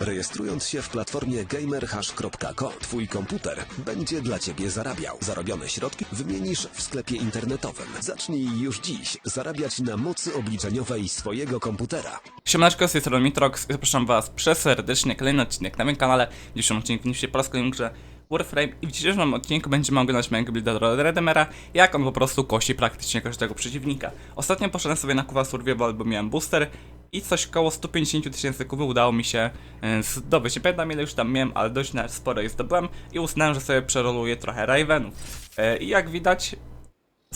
Rejestrując się w platformie gamerhash.co, twój komputer będzie dla ciebie zarabiał. Zarobione środki wymienisz w sklepie internetowym. Zacznij już dziś zarabiać na mocy obliczeniowej swojego komputera. Siemaneczko, z tej strony Mitrox zapraszam was przeserdecznie kolejny odcinek na moim kanale. W dzisiejszym odcinku się po raz kolejny grze Warframe i w dzisiejszym odcinku będziemy oglądać mojego builda Redemera, jak on po prostu kosi praktycznie każdego przeciwnika. Ostatnio poszedłem sobie na Kuwa Survival, bo miałem booster i coś koło 150 tysięcy kuby udało mi się e, zdobyć. Nie pamiętam ile już tam miałem, ale dość na- sporo je zdobyłem i uznałem, że sobie przeroluję trochę Ravenów. E, I jak widać,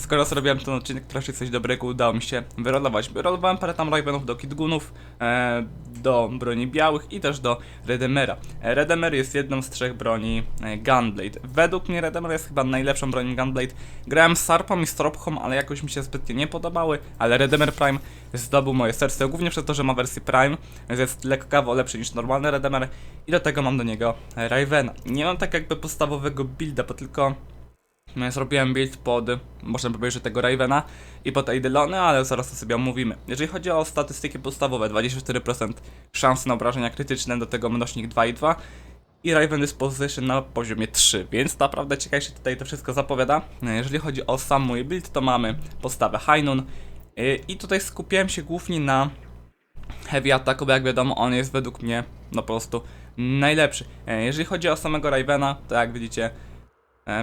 Skoro zrobiłem ten odcinek, to raczej coś dobrego udało mi się wyrolować. Wyrolowałem parę tam Ravenów do Kitgunów, e, do broni białych i też do Redemera. E, Redemer jest jedną z trzech broni e, Gunblade. Według mnie Redemer jest chyba najlepszą bronią Gunblade. Grałem z Sarpą i Stropchą, ale jakoś mi się zbytnio nie podobały, ale Redemer Prime zdobył moje serce, głównie przez to, że ma wersję Prime, więc jest lekkawo lepszy niż normalny Redemer i do tego mam do niego Ravena. Nie mam tak jakby podstawowego builda, bo tylko Zrobiłem build pod, można powiedzieć, tego Ravena i pod Eidolony, ale zaraz to sobie omówimy. Jeżeli chodzi o statystyki podstawowe, 24% szans na obrażenia krytyczne, do tego mnożnik 2,2 i Raven Disposition na poziomie 3, więc naprawdę ciekawie się tutaj to wszystko zapowiada. No, Jeżeli chodzi o sam mój build, to mamy postawę High yy, i tutaj skupiłem się głównie na Heavy Attack, bo jak wiadomo on jest według mnie no po prostu najlepszy. Yy, Jeżeli chodzi o samego Ravena, to jak widzicie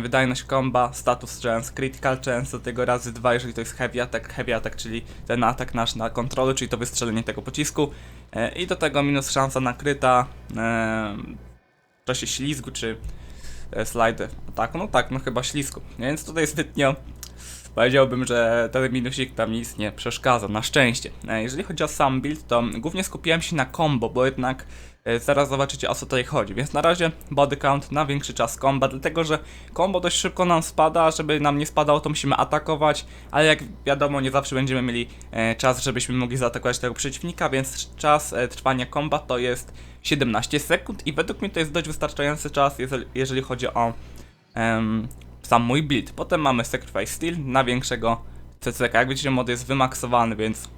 Wydajność komba, status chance, critical chance, do tego razy dwa, jeżeli to jest heavy attack, heavy attack, czyli ten atak nasz na kontrolę, czyli to wystrzelenie tego pocisku. E, I do tego minus szansa na kryta e, w czasie ślizgu, czy e, slide ataku, no tak, no chyba ślizgu. Więc tutaj zbytnio powiedziałbym, że ten minusik tam nic nie przeszkadza, na szczęście. E, Jeżeli chodzi o sam build, to głównie skupiłem się na combo, bo jednak e, zaraz zobaczycie o co tutaj chodzi. Więc na razie body count na większy czas comba, dlatego że combo dość szybko nam spada, żeby nam nie spadało to musimy atakować, ale jak wiadomo nie zawsze będziemy mieli e, czas, żebyśmy mogli zaatakować tego przeciwnika, więc czas trwania comba to jest 17 sekund i według mnie to jest dość wystarczający czas, jeżeli, chodzi o em, sam mój build. Potem mamy Sacrifice Steel na większego CCK. Jak widzicie, mod jest wymaksowany, więc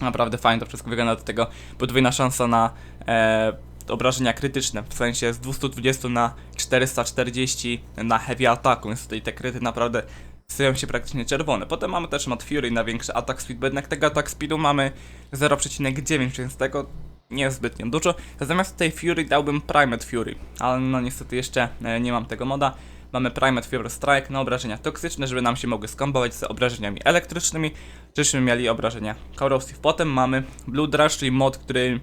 naprawdę fajnie to wszystko wygląda. Do tego podwójna szansa na e, obrażenia krytyczne, w sensie z 220 na 440 na heavy ataku, więc tutaj te kryty naprawdę stają się praktycznie czerwone. Potem mamy też mod Fury na większy atak speed, bo jednak tego atak speedu mamy 0,9, więc tego nie zbytnio dużo. Zamiast tej Fury dałbym Primed Fury, ale no niestety jeszcze e, nie mam tego moda. Mamy Primed Fury Strike na obrażenia toksyczne, żeby nam się mogły skombować z obrażeniami elektrycznymi, żebyśmy mieli obrażenia corrosive. Potem mamy Blood Rush, czyli mod, który,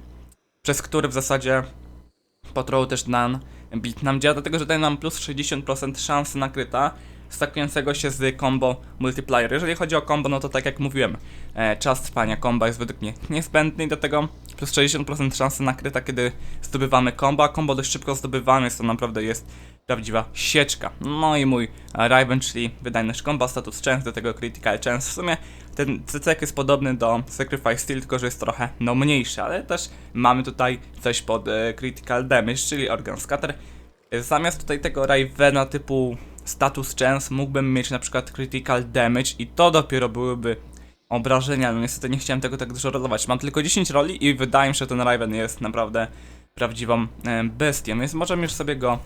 przez który w zasadzie Patrol też nan bit nam działa, dlatego że daje nam plus 60% szansy na kryta stakującego się z combo multiplier. Jeżeli chodzi o combo, no to tak jak mówiłem, e, czas trwania comba jest według mnie niezbędny i do tego plus 60% szansy na kryta, kiedy zdobywamy combo, a combo dość szybko zdobywamy, więc to naprawdę jest prawdziwa sieczka. No i mój e, Raven, czyli wydajność comba, status chance, do tego critical chance. W sumie ten CC jest podobny do Sacrifice Steel, tylko że jest trochę no mniejszy, ale też mamy tutaj coś pod e, critical damage, czyli organ scatter. E, Zamiast tutaj tego Ravena typu status chance mógłbym mieć na przykład critical damage i to dopiero byłyby obrażenia, no niestety nie chciałem tego tak dużo rolować. Mam tylko 10 roli i wydaje mi się, że ten Raven jest naprawdę prawdziwą e, bestią, więc możemy już sobie go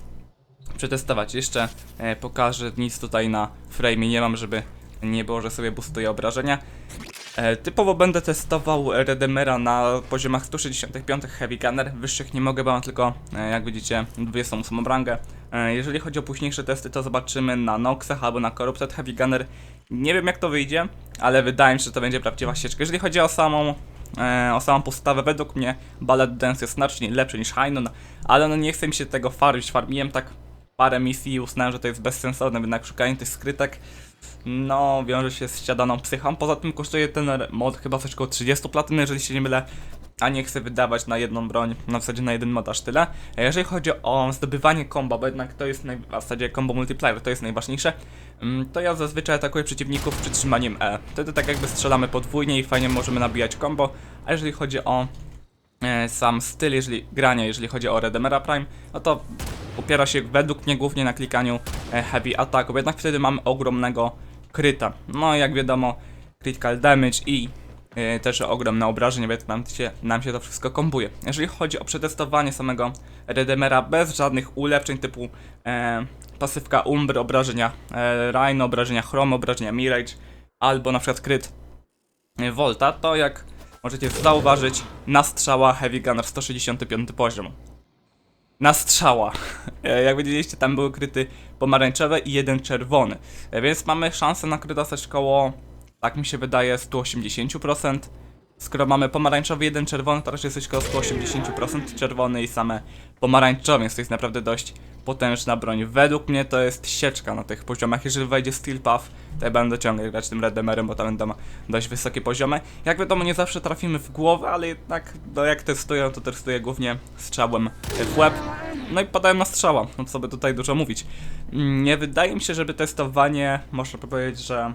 przetestować. Jeszcze e, pokażę, nic tutaj na frame nie mam, żeby nie było, że sobie boostuję obrażenia. E, typowo będę testował Redemera na poziomach 165 Heavy Gunner, wyższych nie mogę, bo mam tylko, e, jak widzicie, 28 rangę. E, jeżeli chodzi o późniejsze testy, to zobaczymy na Noxach albo na Corrupted Heavy Gunner. Nie wiem jak to wyjdzie, ale wydaje mi się, że to będzie prawdziwa ścieżka. Jeżeli chodzi o samą o samą postawę, według mnie Ballet Dance jest znacznie lepszy niż Hainon, ale no nie chcę mi się tego farmić, farmiłem tak parę misji i uznałem, że to jest bezsensowne, jednak szukanie tych skrytek no, wiąże się z ściadaną psychą. Poza tym kosztuje ten mod chyba coś około 30 platyny, jeżeli się nie mylę. A nie chcę wydawać na jedną broń, na zasadzie na jeden mod aż tyle. A jeżeli chodzi o zdobywanie combo, bo jednak to jest naj... w zasadzie combo multiplayer, to jest najważniejsze, mm, to ja zazwyczaj atakuję przeciwników przytrzymaniem E. Wtedy tak jakby strzelamy podwójnie i fajnie możemy nabijać combo. A jeżeli chodzi o e, sam styl jeżeli, grania, jeżeli chodzi o Redemera Prime, no to opiera się według mnie głównie na klikaniu e, heavy attacku, jednak wtedy mamy ogromnego kryta. No jak wiadomo, critical damage i e, też ogromne obrażenie, więc nam się, nam się to wszystko kombuje. Jeżeli chodzi o przetestowanie samego Redemera bez żadnych ulepszeń typu e, pasywka Umbry, obrażenia e, Rhino, obrażenia Chrome, obrażenia Mirage, albo na przykład kryt e, Volta, to jak możecie zauważyć, na strzała Heavy Gunner 165 poziom. Na strzała. E, Jak widzieliście, tam były kryty pomarańczowe i jeden czerwony. E, Więc mamy szansę na kryt dostać koło, tak mi się wydaje, 180%. Skoro mamy pomarańczowy, jeden czerwony, to raczej coś koło 180% czerwony i same pomarańczowe, więc to jest naprawdę dość potężna broń. Według mnie to jest sieczka na tych poziomach. Jeżeli wejdzie Steel Path, to ja będę ciągle grać tym Redemerem, bo tam będą dość wysokie poziomy. Jak wiadomo, nie zawsze trafimy w głowę, ale jednak, no jak testuję, to testuję głównie strzałem w łeb. No i padają na strzała, no co by tutaj dużo mówić. Mm, Nie wydaje mi się, żeby testowanie, można powiedzieć, że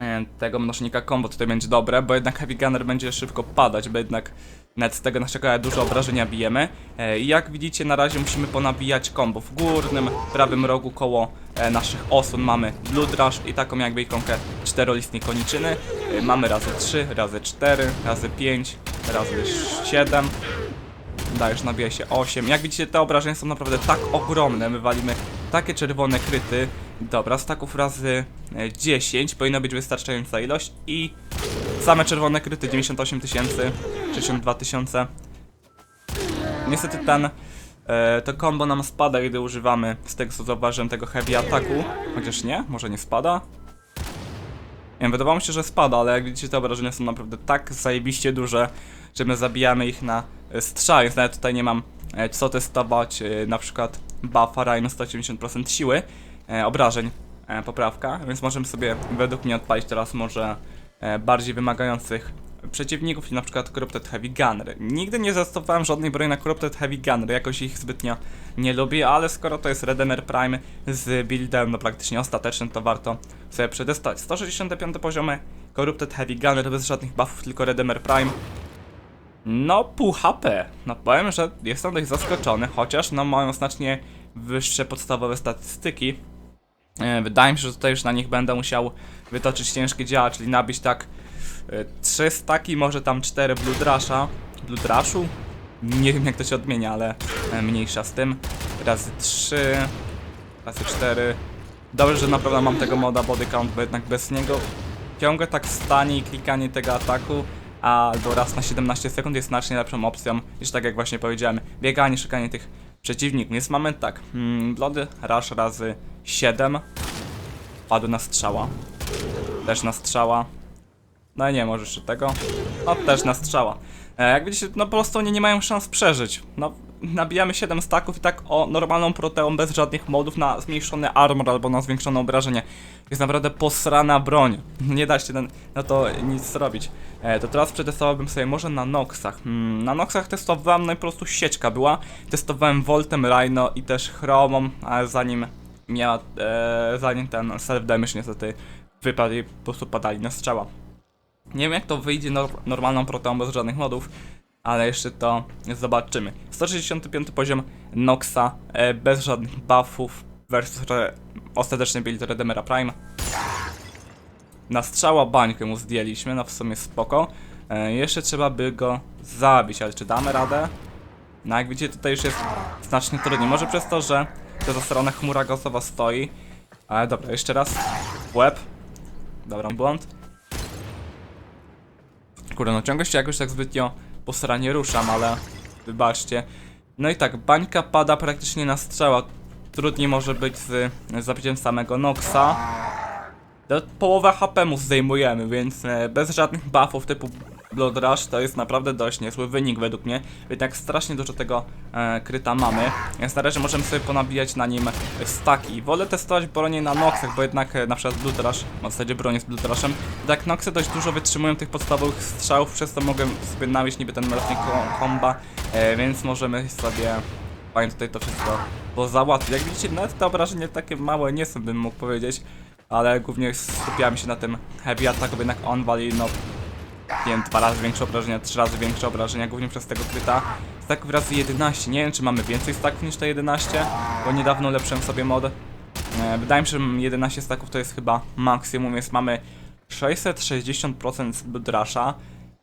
e, tego mnożnika combo tutaj będzie dobre, bo jednak Heavy Gunner będzie szybko padać, bo jednak net z tego naszego dużo obrażenia bijemy. E, jak widzicie, na razie musimy ponabijać combo. W górnym, prawym rogu koło e, naszych osun mamy Blood Rush i taką jakby ikonkę czterolistnej koniczyny. E, Mamy razy 3, razy 4, razy 5, razy 7. Dajesz, nabija się 8. Jak widzicie, te obrażenia są naprawdę tak ogromne. My walimy takie czerwone kryty. Dobra, staków razy e, 10 powinna być wystarczająca ilość. I same czerwone kryty 98 tysięcy, 62 tysiące. Niestety ten, e, to combo nam spada, gdy używamy, z tego co zauważyłem, tego heavy ataku. Chociaż nie, może nie spada. Nie wiem, wydawało mi się, że spada, ale jak widzicie te obrażenia są naprawdę tak zajebiście duże, że my zabijamy ich na e, strzał, więc nawet tutaj nie mam e, co testować, na przykład buffa Rhino 180% siły, obrażeń, poprawka, więc możemy sobie według mnie odpalić teraz może bardziej wymagających przeciwników, na przykład Corrupted Heavy Gunner. Nigdy nie zastosowałem żadnej broni na Corrupted Heavy Gunner, jakoś ich zbytnio nie lubię, ale skoro to jest Redeemer Prime z buildem no praktycznie ostatecznym, to warto sobie przetestać. 165 poziomy, Corrupted Heavy Gunner bez żadnych buffów, tylko Redeemer Prime. No, pół HP. No powiem, że jestem dość zaskoczony, chociaż no mają znacznie wyższe podstawowe statystyki. E, Wydaje mi się, że tutaj już na nich będę musiał wytoczyć ciężkie działa, czyli nabić tak 3 staki, może tam 4 Blood Rusha. Blood Rushu? Nie wiem jak to się odmienia, ale e, mniejsza z tym. Razy 3, razy 4. Dobrze, że naprawdę mam tego moda body count, bo jednak bez niego ciągle tak stanie i klikanie tego ataku albo raz na 17 sekund jest znacznie lepszą opcją niż tak jak właśnie powiedziałem, bieganie, szukanie tych przeciwników. Więc mamy tak, hmm, Bloody Rush razy 7 padł na strzała, też na strzała, no i nie, może jeszcze tego. No też na strzała. E, jak widzicie, no po prostu oni nie mają szans przeżyć. No, nabijamy 7 staków i tak o normalną proteą bez żadnych modów na zmniejszony armor albo na zwiększone obrażenie. Jest naprawdę posrana broń. Nie da się na, to nic zrobić. E, to teraz przetestowałbym sobie może na Noxach. Hmm, na Noxach testowałem, no i po prostu sieczka była. Testowałem Voltem, Rhino i też Chromą, ale zanim miała, e, zanim ten self-damage niestety wypadł i po prostu padali na strzała. Nie wiem jak to wyjdzie nor normalną proteą bez żadnych modów, ale jeszcze to zobaczymy. 165 poziom Noxa e, bez żadnych buffów versus re ostateczny build Redemera Prime. Na strzała bańkę mu zdjęliśmy, no w sumie spoko. E, jeszcze trzeba by go zabić, ale czy damy radę? No jak widzicie tutaj już jest znacznie trudniej. Może przez to, że to za stronę chmura gazowa stoi. Ale dobra, jeszcze raz. Łeb. Dobra, błąd. Kurde, no ciągle się jakoś tak zbytnio posranie ruszam, ale wybaczcie. No i tak, bańka pada praktycznie na strzała. Trudniej może być z zabiciem samego Noxa. Połowę HP mu zdejmujemy, więc e, bez żadnych buffów typu Blood Rush to jest naprawdę dość niezły wynik według mnie. Jednak strasznie dużo tego e, kryta mamy, więc na razie możemy sobie ponabijać na nim staki. Wolę testować bronie na Noxach, bo jednak e, na przykład Blood Rush, w zasadzie bronię z Blood Rushem, tak Noxy dość dużo wytrzymują tych podstawowych strzałów, przez to mogę sobie nabić niby ten mroczny ko- komba, e, więc możemy sobie fajnie tutaj to wszystko pozałatwić. Jak widzicie, nawet te obrażenia takie małe nie są, bym mógł powiedzieć, ale głównie skupiałem się na tym heavy bo jednak on wali, no, nie wiem, dwa razy większe obrażenia, trzy razy większe obrażenia, głównie przez tego kryta. Staków razy 11, nie wiem czy mamy więcej staków niż te 11, bo niedawno ulepszyłem sobie mod. E, wydaje mi się, że 11 staków to jest chyba maksimum, więc mamy 660% z Blood Rusha,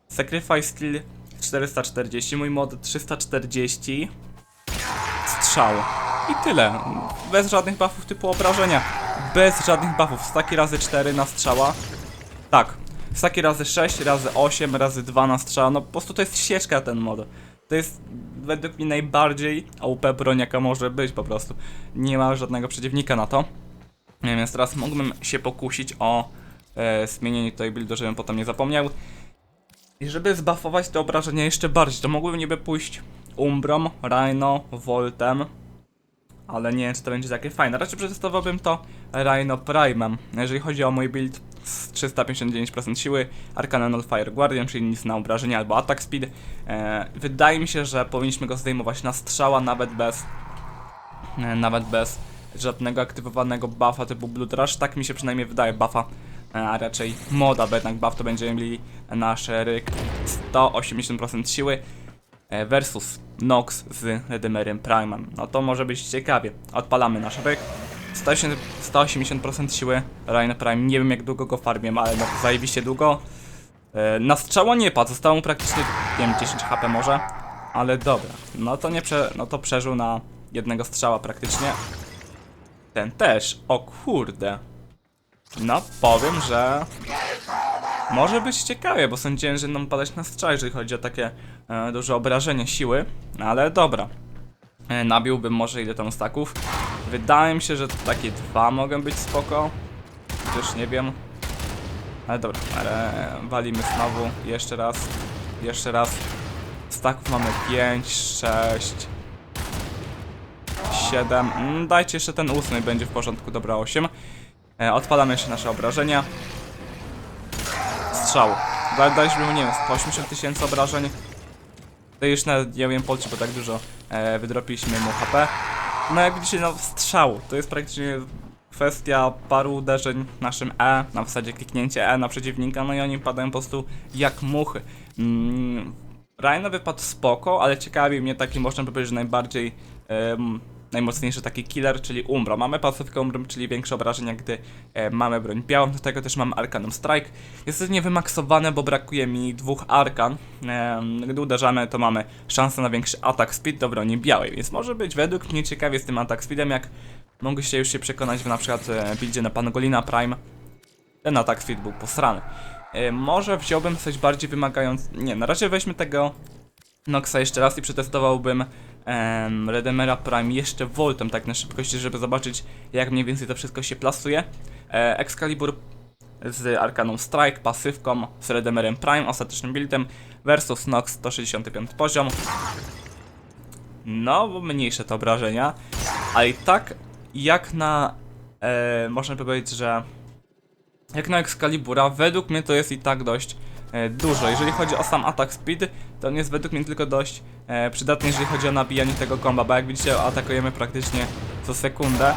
Sacrifice Skill 440, mój mod 340, strzał. I tyle. Bez żadnych buffów typu obrażenia. Bez żadnych buffów. Staki razy 4 na strzała. Tak. Staki razy 6, razy 8, razy 2 na strzała. No po prostu to jest sieczka ten mod. To jest według mnie najbardziej OP broń jaka może być po prostu. Nie ma żadnego przeciwnika na to. Więc teraz mógłbym się pokusić o e, zmienienie tutaj buildu, żebym potem nie zapomniał. I żeby zbuffować te obrażenia jeszcze bardziej, to mógłbym niby pójść Umbrą, Rhino, Voltem. Ale nie wiem, czy to będzie takie fajne. Raczej przetestowałbym to Rhino Prime'em. Jeżeli chodzi o mój build z 359% siły, Arcana Null Fire Guardian, czyli nic na obrażenia albo attack speed. E, wydaje mi się, że powinniśmy go zdejmować na strzała, nawet bez e, nawet bez żadnego aktywowanego buffa typu Blood Rush. Tak mi się przynajmniej wydaje buffa, e, a raczej moda, bo jednak buff to będziemy mieli na szeryk 180% siły e, versus Nox z Redemerem Prime'em. No to może być ciekawie. Odpalamy nasz ryk. 180%, 180% siły Rhino Prime. Nie wiem jak długo go farmię, ale no zajebiście długo. E, Na strzała nie padł, zostało mu praktycznie, nie wiem, 10 HP może. Ale dobra, no to nie prze, no to przeżył na jednego strzała praktycznie. Ten też, o kurde. No powiem, że może być ciekawie, bo sądziłem, że będą padać na strzał, jeżeli chodzi o takie e, duże obrażenie siły, ale dobra. E, nabiłbym może ile tam staków. Wydaje mi się, że takie dwa mogą być spoko. Też nie wiem. Ale dobra, ale walimy znowu. Jeszcze raz. Jeszcze raz. Staków mamy 5, 6, 7. Mm, Dajcie jeszcze ten ósmy, będzie w porządku. Dobra, 8. E, odpalamy jeszcze nasze obrażenia. Strzał. Da- Daliśmy mu, nie wiem, 180 tysięcy obrażeń. To już nawet nie wiem polcie, bo tak dużo e, wydropiliśmy mu HP. No jak widzicie, no strzał. To jest praktycznie kwestia paru uderzeń naszym E, na zasadzie kliknięcie E na przeciwnika, no i oni padają po prostu jak muchy. Mm, Rhino wypadł spoko, ale ciekawi mnie taki, można by powiedzieć, najbardziej najmocniejszy taki killer, czyli Umbra. Mamy pacyfkę Umbrum, czyli większe obrażenia, gdy e, mamy broń białą, do tego też mamy Arcanum Strike. Jest niewymaksowane, bo brakuje mi dwóch Arkan. Em, gdy uderzamy, to mamy szansę na większy atak speed do broni białej, więc może być według mnie ciekawie z tym atak speedem, jak mogliście już się przekonać w na przykład e, buildzie na Pangolina Prime. Ten atak speed był posrany. E, może wziąłbym coś bardziej wymagając... Nie, na razie weźmy tego Noxa jeszcze raz i przetestowałbym em, Redemera Prime jeszcze Voltem tak na szybkości, żeby zobaczyć jak mniej więcej to wszystko się plasuje. E, Excalibur z Arcaną Strike, pasywką, z Redemerem Prime, ostatecznym buildem versus Nox 165 poziom. No, mniejsze te obrażenia, ale i tak jak na... E, można by powiedzieć, że jak na Excalibura, według mnie to jest i tak dość e, dużo. Jeżeli chodzi o sam atak speed, to on jest według mnie tylko dość e, przydatny, jeżeli chodzi o nabijanie tego komba, bo jak widzicie, atakujemy praktycznie co sekundę.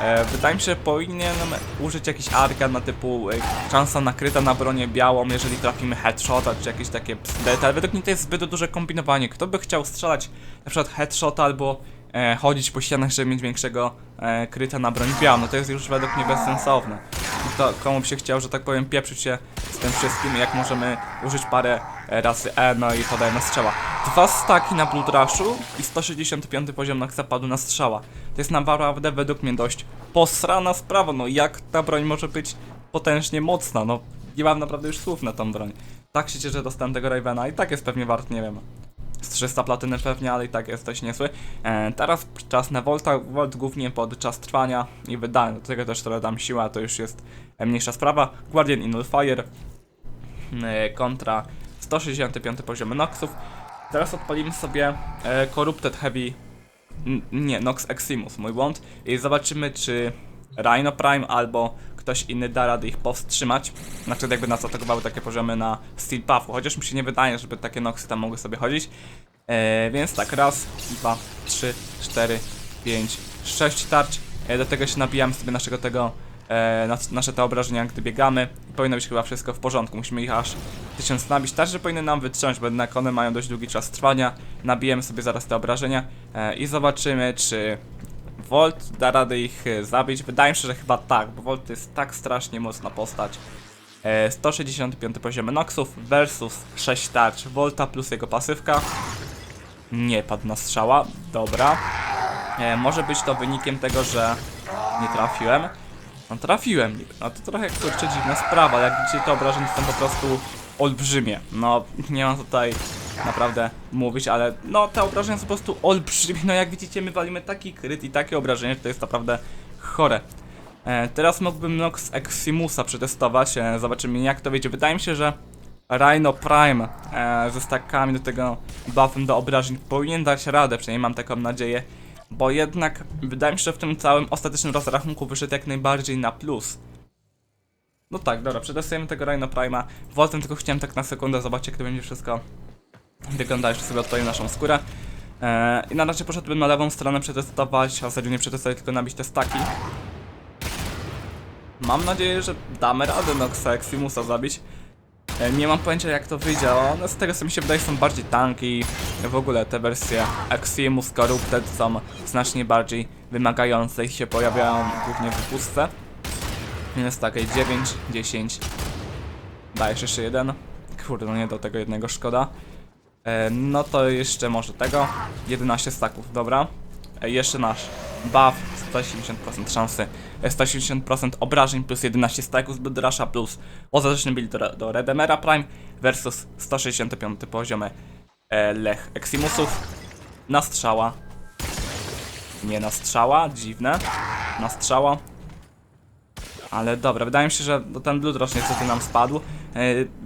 E, wydaje mi się, że powinienem użyć jakiś arkan na typu e, szansa nakryta na bronię białą, jeżeli trafimy headshota, czy jakieś takie psdety, ale według mnie to jest zbyt duże kombinowanie. Kto by chciał strzelać na przykład headshota albo e, chodzić po ścianach, żeby mieć większego e, kryta na broń białą, no to jest już według mnie bezsensowne. I to komu by się chciał, że tak powiem, pieprzyć się z tym wszystkim, jak możemy użyć parę e, razy E, no i podajemy strzała. Dwa staki na Blood Rushu i 165 poziom na zapadu na strzała. To jest naprawdę według mnie dość posrana sprawa, no jak ta broń może być potężnie mocna, no nie mam naprawdę już słów na tą broń. Tak się cieszę, że dostałem tego Ravena i tak jest pewnie wart, nie wiem, z 300 platyny pewnie, ale i tak jest dość niezły. E, teraz czas na Volta, Volt głównie pod czas trwania i wydania, do tego też trochę dam siła, to już jest mniejsza sprawa. Guardian i Nullfire e, kontra 165 poziom Noxów. Teraz odpalimy sobie e, Corrupted Heavy, n- nie, Nox Eximus, mój błąd i zobaczymy czy Rhino Prime albo ktoś inny da radę ich powstrzymać. Znaczy jakby nas atakowały takie poziomy na Steel Puffu, chociaż mi się nie wydaje, żeby takie Noxy tam mogły sobie chodzić. E, więc tak, raz, dwa, trzy, cztery, pięć, sześć tarć. E, do tego się nabijamy sobie naszego tego, e, nas, nasze te obrażenia, gdy biegamy. Powinno być chyba wszystko w porządku. Musimy ich aż tysiąc nabić. Tarcze powinny nam wytrzymać, bo jednak one mają dość długi czas trwania. Nabijemy sobie zaraz te obrażenia e, i zobaczymy, czy Volt da radę ich e, zabić. Wydaje mi się, że chyba tak, bo Volt jest tak strasznie mocna postać, E, 165 poziom Noxów versus 6 tarcz Volta plus jego pasywka. Nie padł na strzała, dobra. E, może być to wynikiem tego, że nie trafiłem. No trafiłem niby. No to trochę kurczę dziwna sprawa, jak widzicie te obrażenia są po prostu olbrzymie. No nie mam tutaj naprawdę mówić, ale no te obrażenia są po prostu olbrzymie. No jak widzicie my walimy taki kryt i takie obrażenie, że to jest naprawdę chore. E, teraz mógłbym Nox Eximusa przetestować, e, zobaczymy jak to wyjdzie. Wydaje mi się, że Rhino Prime e, ze stakami do tego buffem do obrażeń powinien dać radę, przynajmniej mam taką nadzieję. Bo jednak wydaje mi się, że w tym całym ostatecznym rozrachunku wyszedł jak najbardziej na plus. No tak, dobra, przetestujemy tego Rhino Prime'a. Woltem tylko chciałem tak na sekundę zobaczyć jak to będzie wszystko wygląda. Jeszcze sobie odpalił naszą skórę. E, I na razie poszedłbym na lewą stronę przetestować, a w zasadzie nie przetestować, tylko nabić te staki. Mam nadzieję, że damy radę Noxa Eximusa zabić. E, Nie mam pojęcia jak to wyjdzie, ale z tego co mi się wydaje są bardziej tanki. W ogóle te wersje Eximus Corrupted są znacznie bardziej wymagające i się pojawiają głównie w pustce. Jest takiej 9, 10. Dajesz jeszcze jeden. Kurde, no nie do tego jednego szkoda. E, no to jeszcze może tego. 11 staków, dobra. E, jeszcze nasz buff, 170% szansy, e, 170% obrażeń plus 11 staków z Bloodrusha plus ostateczny build do, do Redemera Prime versus 165 poziomy e, Lech Eximusów. Na strzała. Nie na strzała, dziwne. Na strzała. Ale dobra, wydaje mi się, że no ten Blood Rush niestety nam spadł, e,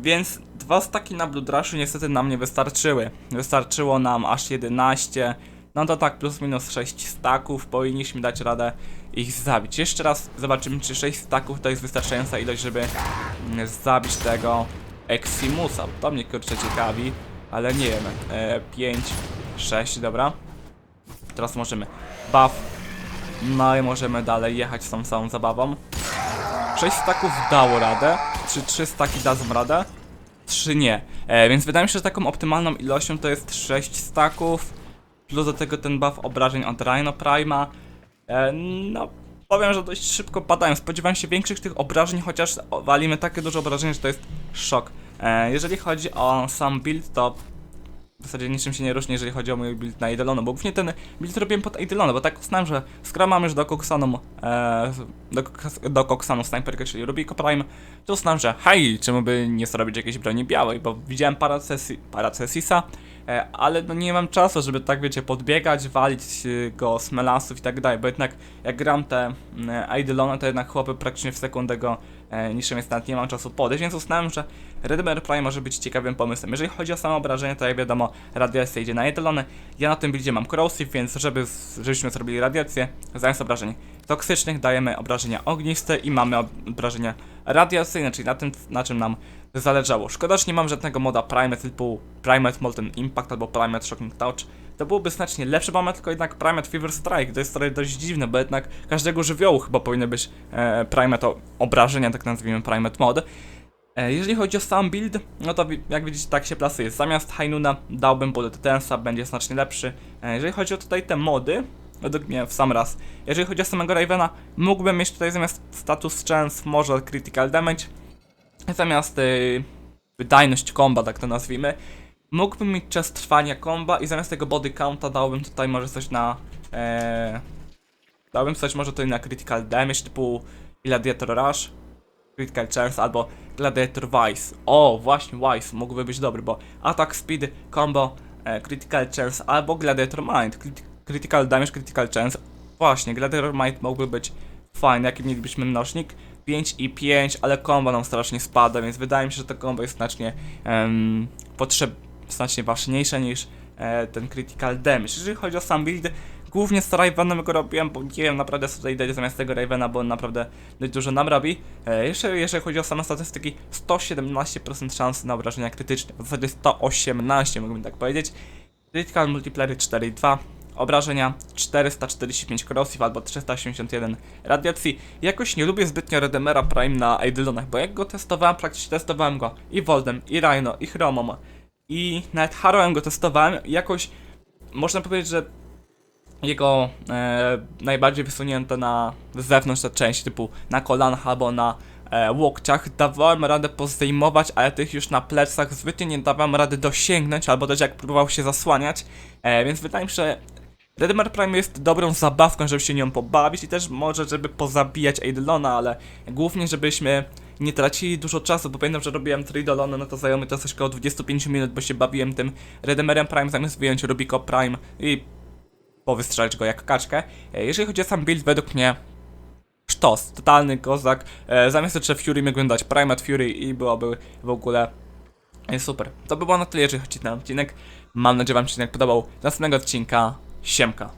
więc dwa staki na Blood Rushu niestety nam nie wystarczyły. Wystarczyło nam aż 11, no to tak plus minus 6 staków, powinniśmy dać radę ich zabić. Jeszcze raz zobaczymy, czy 6 staków to jest wystarczająca ilość, żeby mm, zabić tego Eximusa. To mnie kurczę ciekawi, ale nie wiem, e, 5, 6, dobra. Teraz możemy buff, no i możemy dalej jechać z tą całą zabawą. 6 staków dało radę. Czy 3 staki dadzą radę? 3 nie. E, więc wydaje mi się, że taką optymalną ilością to jest 6 staków. Plus do tego ten buff obrażeń od Rhino Prima. E, no, powiem, że dość szybko padają. Spodziewałem się większych tych obrażeń, chociaż walimy takie duże obrażenie, że to jest szok. E, jeżeli chodzi o sam build, to w zasadzie niczym się nie różni, jeżeli chodzi o mój build na Eidolonu, bo głównie ten build robiłem pod Eidolonu, bo tak uznałem, że skoro mam już do Koksanu, e, do, do Koksanu snajperkę, czyli Rubiko Prime, to uznałem, że hej, czemu by nie zrobić jakiejś broni białej, bo widziałem Paracesi- Paracesisa, ale no nie mam czasu, żeby tak wiecie, podbiegać, walić e, go z melasów i tak dalej, bo jednak jak gram te e, Eidolony, to jednak chłopy praktycznie w sekundę go e, niższym jest nawet nie mam czasu podejść, więc uznałem, że Redmer Prime może być ciekawym pomysłem. Jeżeli chodzi o samo obrażenie, to jak wiadomo, radiacja idzie na jedlone. Ja na tym buildzie mam corrosive, więc żeby, żebyśmy zrobili radiację, zamiast obrażeń toksycznych dajemy obrażenia ogniste i mamy obrażenia radiacyjne, czyli na tym, na czym nam zależało. Szkoda, że nie mam żadnego moda Prime typu Primate Molten Impact albo Primate Shocking Touch. To byłoby znacznie lepsze, bo mamy tylko jednak Primate Fever Strike. To jest trochę dość dziwne, bo jednak każdego żywiołu chyba powinny być e, Primate o- obrażenia, tak nazwijmy Primate Mod. E, Jeżeli chodzi o sam build, no to jak widzicie tak się plasuje. Zamiast Hainuna dałbym Bullet Tensa, będzie znacznie lepszy. E, Jeżeli chodzi o tutaj te mody, według mnie w sam raz. Jeżeli chodzi o samego Ravena, mógłbym mieć tutaj zamiast status chance może critical damage, zamiast y, wydajność komba, tak to nazwijmy. Mógłbym mieć czas trwania komba i zamiast tego body counta dałbym tutaj może coś na... E, dałbym coś może tutaj na critical damage typu Gladiator Rush, Critical Chance albo Gladiator Vice. O, właśnie Vice mógłby być dobry, bo Attack Speed, Combo, e, Critical Chance albo Gladiator Mind. Crit critical Damage, Critical Chance. Właśnie, Gladiator Mind mógłby być fajny, jaki mielibyśmy mnożnik. 5 i 5, ale combo nam strasznie spada, więc wydaje mi się, że to combo jest znacznie um, znacznie ważniejsze niż e, ten critical damage. Jeżeli chodzi o sam build, głównie z Ravenem go robiłem, bo nie wiem naprawdę co tutaj dać zamiast tego Ravena, bo on naprawdę dość dużo nam robi. E, jeszcze jeżeli chodzi o same statystyki, 117% szansy na obrażenia krytyczne, w zasadzie 118 mógłbym tak powiedzieć. Critical Multiplayer 4,2 Obrażenia 445 corrosive albo 381 radiacji. Jakoś nie lubię zbytnio Redemera Prime na Eidolonach, bo jak go testowałem, praktycznie testowałem go i Voldem, i Rhino, i Chromą, i nawet Harrowem go testowałem jakoś można powiedzieć, że jego e, najbardziej wysunięte na zewnątrz te części, typu na kolanach albo na e, łokciach dawałem radę pozdejmować, ale tych już na plecach zwykle nie dawałem rady dosięgnąć, albo też jak próbował się zasłaniać, e, więc wydaje mi się, że Redeemer Prime jest dobrą zabawką, żeby się nią pobawić i też może, żeby pozabijać Eidolona, ale głównie, żebyśmy nie tracili dużo czasu, bo pamiętam, że robiłem Tridolona, no to zajęło mi to coś około 25 minut, bo się bawiłem tym Redeemerem Prime zamiast wyjąć Rubico Prime i powystrzelić go jak kaczkę. E, Jeżeli chodzi o sam build, według mnie sztos, totalny kozak. E, zamiast jeszcze Fury mógłbym dać Primat Fury i byłoby w ogóle e, super. To by było na tyle, jeżeli chodzi o ten odcinek. Mam nadzieję, że wam się odcinek podobał. Do następnego odcinka. Siemka.